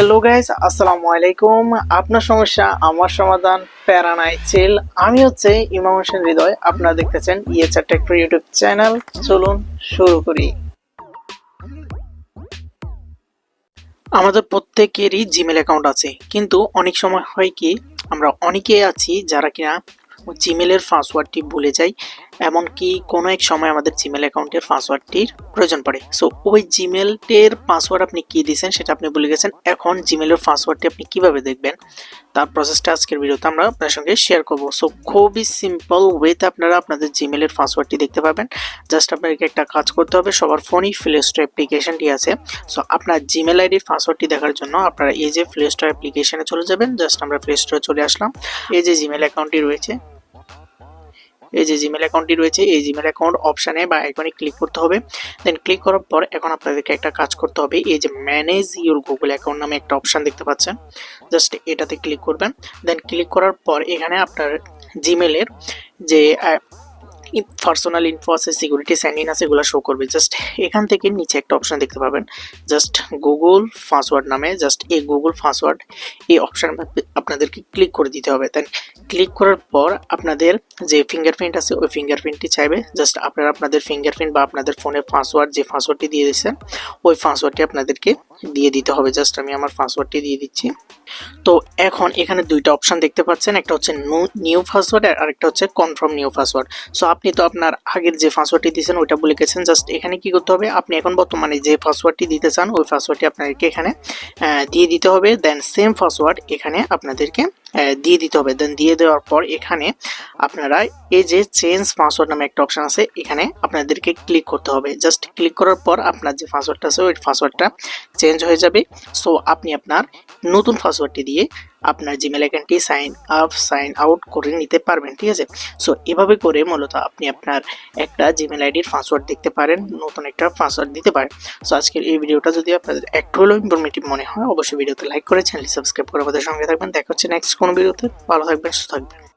Hello guys আসসালামু আলাইকুম আপনার সমস্যা আমার সমাধান প্যারা নাই চিল আমি হচ্ছে ইমাম হোসেন হৃদয় আপনারা দেখতেছেন ইয়েচার টেক্টর ইউটিউব চ্যানেল চলুন শুরু করি আমাদের প্রত্যেকেরই জিমেল অ্যাকাউন্ট আছে কিন্তু অনেক সময় হয় কি আমরা অনেকে আছি যারা কিনা জিমেলের পাসওয়ার্ডটি ভুলে যাই, এমনকি কোনো এক সময় আমাদের জিমেল অ্যাকাউন্টের পাসওয়ার্ডটির প্রয়োজন পড়ে। সো ওই জিমেলটের পাসওয়ার্ড আপনি কী দিয়েছেন সেটা আপনি ভুলে গেছেন। এখন জিমেলের পাসওয়ার্ডটি আপনি কীভাবে দেখবেন? তার প্রসেসটা আজকের ভিডিওতে আমরা আপনার সঙ্গে শেয়ার করব। সো খুবই সিম্পল ওয়েতে আপনারা আপনাদের জিমেলের পাসওয়ার্ডটি দেখতে পাবেন জাস্ট আপনাকে একটা কাজ করতে হবে, সবার ফোনই প্লে স্টোর অ্যাপ্লিকেশনটি আছে। সো আপনার জিমেল আইডির পাসওয়ার্ডটি দেখার জন্য আপনারা এই যে প্লে স্টোর অ্যাপ্লিকেশনে চলে যাবেন। জাস্ট আমরা প্লে স্টোরে চলে আসলাম। এই যে জিমেল অ্যাকাউন্টটি রয়েছে এই যে জিমেল অ্যাকাউন্টটি রয়েছে, এই জিমেল অ্যাকাউন্ট অপশানে বা আইকনে ক্লিক করতে হবে। দেন ক্লিক করার পর এখন আপনাদেরকে একটা কাজ করতে হবে। এই যে ম্যানেজ ইউর গুগল অ্যাকাউন্ট নামে একটা অপশান দেখতে পাচ্ছেন। জাস্ট এটাতে ক্লিক করবেন। দেন ক্লিক করার পর এখানে আপনার জিমেলের যে পার্সোনাল ইনফো আছে সিকিউরিটি সাইন ইন আছে, এগুলো শো করবে। জাস্ট এখান থেকে নিচে একটা অপশন দেখতে পাবেন। জাস্ট গুগল পাসওয়ার্ড নামে জাস্ট এই গুগল পাসওয়ার্ড এই অপশান আপনাদেরকে ক্লিক করে দিতে হবে। দেন ক্লিক করার পর আপনাদের যে ফিঙ্গারপ্রিন্ট আছে, ওই ফিঙ্গারপ্রিন্টটি চাইবে। জাস্ট আপনারা আপনাদের ফিঙ্গারপ্রিন্ট বা আপনাদের ফোনের পাসওয়ার্ড যে পাসওয়ার্ডটি দিয়ে দিয়েছেন, ওই পাসওয়ার্ডটি আপনাদেরকে দিয়ে দিতে হবে। জাস্ট আমি আমার পাসওয়ার্ডটি দিয়ে দিচ্ছি। তো এখন এখানে দুইটা অপশন দেখতে পাচ্ছেন, একটা হচ্ছে নিউ পাসওয়ার্ড আর একটা হচ্ছে কনফার্ম নিউ পাসওয়ার্ড সো আপনি তো আপনার আগের যে পাসওয়ার্ডটি দিয়েছেন, ওইটা বলে গেছেন জাস্ট এখানে কি করতে হবে? আপনি এখন বর্তমানে যে পাসওয়ার্ডটি দিতে চান, ওই পাসওয়ার্ডটি আপনাদেরকে এখানে দিয়ে দিতে হবে। দেন সেম পাসওয়ার্ড এখানে আপনাদেরকে দিয়ে দিতে হবে। দেন দিয়ে দেওয়ার পর এখানে আপনারা এই যে চেঞ্জ পাসওয়ার্ড নামে একটা অপশন আছে, এখানে আপনাদেরকে ক্লিক করতে হবে। জাস্ট ক্লিক করার পর আপনার যে পাসওয়ার্ডটা আছে, ওই পাসওয়ার্ডটা চেঞ্জ হয়ে যাবে। সো আপনি আপনার নতুন পাসওয়ার্ডটি দিয়ে আপনার জিমেল অ্যাকাউন্টটি সাইন আপ সাইন আউট করে নিতে পারবেন, ঠিক আছে? সো এভাবে করে মূলত আপনি আপনার একটা জিমেল আইডির পাসওয়ার্ড দেখতে পারেন, নতুন একটা পাসওয়ার্ড দিতে পারেন। সো আজকের এই ভিডিওটা যদি আপনাদের একটু হলেও ইনফরমেটিভ মনে হয়, অবশ্যই ভিডিওতে লাইক করে চ্যানেলটি সাবস্ক্রাইব করে আমাদের সঙ্গে থাকবেন। দেখা হচ্ছে নেক্সট কোনো ভিডিওতে ভালো থাকবেন, সুস্থ থাকবেন।